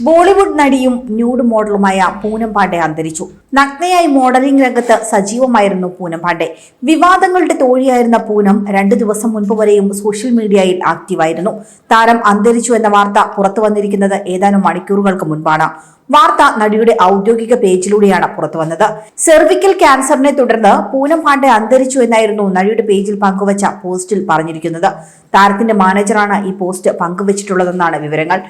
ബോളിവുഡ് നടിയും ന്യൂഡ് മോഡലുമായ പൂനം പാണ്ഡെ അന്തരിച്ചു. നഗ്നയായി മോഡലിംഗ് രംഗത്ത് സജീവമായിരുന്നു പൂനം പാണ്ഡെ. വിവാദങ്ങളുടെ തോഴിയായിരുന്ന പൂനം രണ്ടു ദിവസം മുൻപ് വരെയും സോഷ്യൽ മീഡിയയിൽ ആക്റ്റീവായിരുന്നു. താരം അന്തരിച്ചു എന്ന വാർത്ത പുറത്തു വന്നിരിക്കുന്നത് ഏതാനും മണിക്കൂറുകൾക്ക് മുൻപാണ്. വാർത്ത നടിയുടെ ഔദ്യോഗിക പേജിലൂടെയാണ് പുറത്തു വന്നത്. സെർവിക്കൽ ക്യാൻസറിനെ തുടർന്ന് പൂനം പാണ്ഡെ അന്തരിച്ചു എന്നായിരുന്നു നടിയുടെ പേജിൽ പങ്കുവച്ച പോസ്റ്റിൽ പറഞ്ഞിരിക്കുന്നത്. താരത്തിന്റെ മാനേജറാണ് ഈ പോസ്റ്റ് പങ്കുവച്ചിട്ടുള്ളതെന്നാണ് വിവരങ്ങൾ.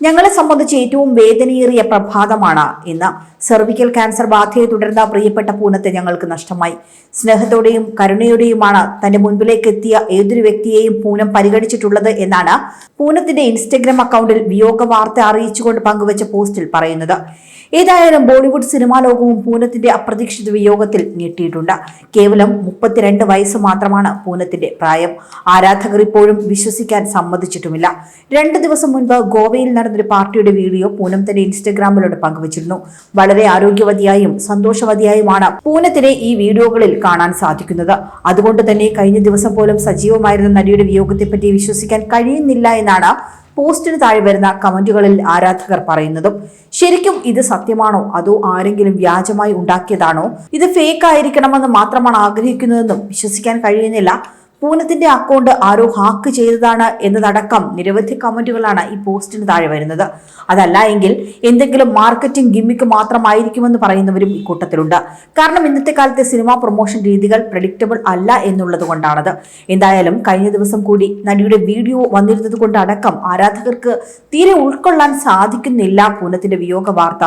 ഞങ്ങളെ സംബന്ധിച്ച് ഏറ്റവും വേദനയേറിയ പ്രഭാതമാണ് ഇന്ന്. സെർവിക്കൽ ക്യാൻസർ ബാധയെ തുടർന്ന പ്രിയപ്പെട്ട പൂനത്തെ ഞങ്ങൾക്ക് നഷ്ടമായി. സ്നേഹത്തോടെയും കരുണയോടെയുമാണ് തന്റെ മുൻപിലേക്ക് എത്തിയ ഏതൊരു വ്യക്തിയെയും പൂനം പരിഗണിച്ചിട്ടുള്ളത് എന്നാണ് പൂനത്തിന്റെ ഇൻസ്റ്റഗ്രാം അക്കൗണ്ടിൽ വിയോഗ വാർത്ത അറിയിച്ചുകൊണ്ട് പങ്കുവച്ച പോസ്റ്റിൽ പറയുന്നത്. ഏതായാലും ബോളിവുഡ് സിനിമാ ലോകവും പൂനത്തിന്റെ അപ്രതീക്ഷിത വിയോഗത്തിൽ ഞെട്ടിയിട്ടുണ്ട്. കേവലം മുപ്പത്തിരണ്ട് വയസ്സ് മാത്രമാണ് പൂനത്തിന്റെ പ്രായം. ആരാധകർ ഇപ്പോഴും വിശ്വസിക്കാൻ സമ്മതിച്ചിട്ടുമില്ല. രണ്ട് ദിവസം മുൻപ് ഗോവയിൽ നടന്നൊരു പാർട്ടിയുടെ വീഡിയോ പൂനം തന്റെ ഇൻസ്റ്റഗ്രാമിലൂടെ പങ്കുവച്ചിരുന്നു. വളരെ ആരോഗ്യവതിയായും സന്തോഷവതിയായുമാണ് പൂനത്തിനെ ഈ വീഡിയോകളിൽ കാണാൻ സാധിക്കുന്നത്. അതുകൊണ്ട് തന്നെ കഴിഞ്ഞ ദിവസം പോലും സജീവമായിരുന്ന നടിയുടെ വിയോഗത്തെപ്പറ്റി വിശ്വസിക്കാൻ കഴിയുന്നില്ല എന്നാണ് പോസ്റ്റിന് താഴെ വരുന്ന കമന്റുകളിൽ ആരാധകർ പറയുന്നതും. ശരിക്കും ഇത് സത്യമാണോ? അതോ ആരെങ്കിലും വ്യാജമായി ഉണ്ടാക്കിയതാണോ? ഇത് ഫേക്ക് ആയിരിക്കണമെന്ന് മാത്രമാണ് ആഗ്രഹിക്കുന്നതെന്നും വിശ്വസിക്കാൻ കഴിയുന്നില്ല. പൂനത്തിന്റെ അക്കൗണ്ട് ആരോ ഹാക്ക് ചെയ്തതാണ് എന്നതടക്കം നിരവധി കമന്റുകളാണ് ഈ പോസ്റ്റിന് താഴെ വരുന്നത്. അതല്ല എങ്കിൽ എന്തെങ്കിലും മാർക്കറ്റിംഗ് ഗിമ്മിക്ക് മാത്രമായിരിക്കുമെന്ന് പറയുന്നവരും ഈ കൂട്ടത്തിലുണ്ട്. കാരണം ഇന്നത്തെ കാലത്തെ സിനിമാ പ്രൊമോഷൻ രീതികൾ പ്രഡിക്റ്റബിൾ അല്ല എന്നുള്ളത് കൊണ്ടാണത്. എന്തായാലും കഴിഞ്ഞ ദിവസം കൂടി നടിയുടെ വീഡിയോ വന്നിരുന്നത് കൊണ്ടടക്കം ആരാധകർക്ക് തീരെ ഉൾക്കൊള്ളാൻ സാധിക്കുന്നില്ല പൂനത്തിന്റെ വിയോഗ വാർത്ത.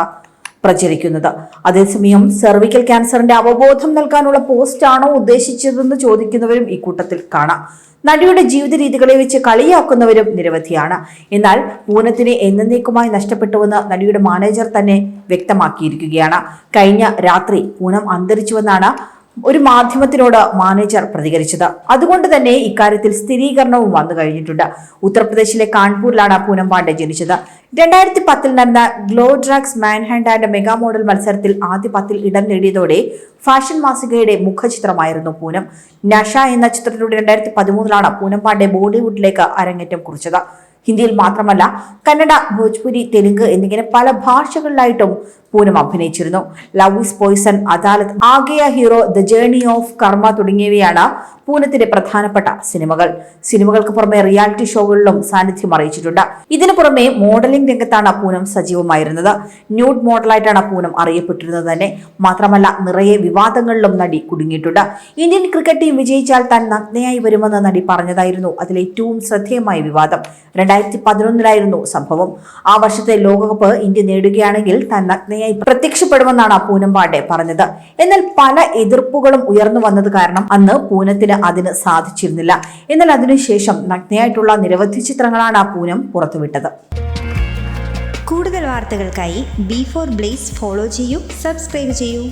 പ്രചരിക്കുന്നത്. അതേസമയം സെർവിക്കൽ ക്യാൻസറിന്റെ അവബോധം നൽകാനുള്ള പോസ്റ്റ് ആണോ ഉദ്ദേശിച്ചതെന്ന് ചോദിക്കുന്നവരും ഈ കൂട്ടത്തിൽ കാണാം. നടിയുടെ ജീവിത രീതികളെ വെച്ച് കളിയാക്കുന്നവരും നിരവധിയാണ്. എന്നാൽ പൂനത്തിനെ എന്നേക്കുമായി നഷ്ടപ്പെട്ടുവെന്ന് നടിയുടെ മാനേജർ തന്നെ വ്യക്തമാക്കിയിരിക്കുകയാണ്. കഴിഞ്ഞ രാത്രി പൂനം അന്തരിച്ചുവെന്നാണ് ഒരു മാധ്യമത്തിനോട് മാനേജർ പ്രതികരിച്ചത്. അതുകൊണ്ട് തന്നെ ഇക്കാര്യത്തിൽ സ്ഥിരീകരണവും വന്നു കഴിഞ്ഞിട്ടുണ്ട്. ഉത്തർപ്രദേശിലെ കാൺപൂരിലാണ് പൂനം പാണ്ഡെ ജനിച്ചത്. രണ്ടായിരത്തി പത്തിൽ നടന്ന Gladrags Manhunt and mega model മത്സരത്തിൽ ആദ്യ പത്തിൽ ഇടം നേടിയതോടെ ഫാഷൻ മാസികയുടെ മുഖചിത്രമായിരുന്നു പൂനം. നഷ എന്ന ചിത്രത്തിലൂടെ രണ്ടായിരത്തി പതിമൂന്നിലാണ് പൂനം പാണ്ഡെ ബോളിവുഡിലേക്ക് അരങ്ങേറ്റം കുറിച്ചത്. ഹിന്ദിയിൽ മാത്രമല്ല കന്നഡ ഭോജ്പുരി തെലുങ്ക് എന്നിങ്ങനെ പല ഭാഷകളിലായിട്ടും Poonam അഭിനയിച്ചിരുന്നു. Love is poison Adalat Aagaya hero the journey of karma തുടങ്ങിയവയാണ് പൂനത്തിന്റെ പ്രധാനപ്പെട്ട സിനിമകൾ. സിനിമകൾക്ക് പുറമെ റിയാലിറ്റി ഷോകളിലും സാന്നിധ്യം അറിയിച്ചിട്ടുണ്ട്. ഇതിനു പുറമെ മോഡലിംഗ് രംഗത്താണ് പൂനം സജീവമായിരുന്നത്. ന്യൂഡ് മോഡലായിട്ടാണ് പൂനം അറിയപ്പെട്ടിരുന്നത് തന്നെ. മാത്രമല്ല നിറയെ വിവാദങ്ങളിലും നടി കുടുങ്ങിയിട്ടുണ്ട്. ഇന്ത്യൻ ക്രിക്കറ്റ് ടീം വിജയിച്ചാൽ താൻ നഗ്നയായി വരുമെന്ന് നടി പറഞ്ഞതായിരുന്നു അതിലേറ്റവും ശ്രദ്ധേയമായ വിവാദം. രണ്ടായിരത്തി പതിനൊന്നിലായിരുന്നു സംഭവം. ആ വർഷത്തെ ലോകകപ്പ് ഇന്ത്യ നേടുകയാണെങ്കിൽ താൻ നഗ്നയായി പ്രത്യക്ഷപ്പെടുമെന്നാണ് പൂനം പാണ്ഡെ പറഞ്ഞത്. എന്നാൽ പല എതിർപ്പുകളും ഉയർന്നു വന്നത് കാരണം അന്ന് പൂനത്തിന് അതിന് സാധിച്ചിരുന്നില്ല. എന്നാൽ അതിനുശേഷം നഗ്നയായിട്ടുള്ള നിരവധി ചിത്രങ്ങളാണ് പൂനം പുറത്തുവിട്ടത്. കൂടുതൽ വാർത്തകൾക്കായി ബി ഫോർ ബ്ലേസ് ഫോളോ ചെയ്യൂ സബ്സ്ക്രൈബ് ചെയ്യൂ.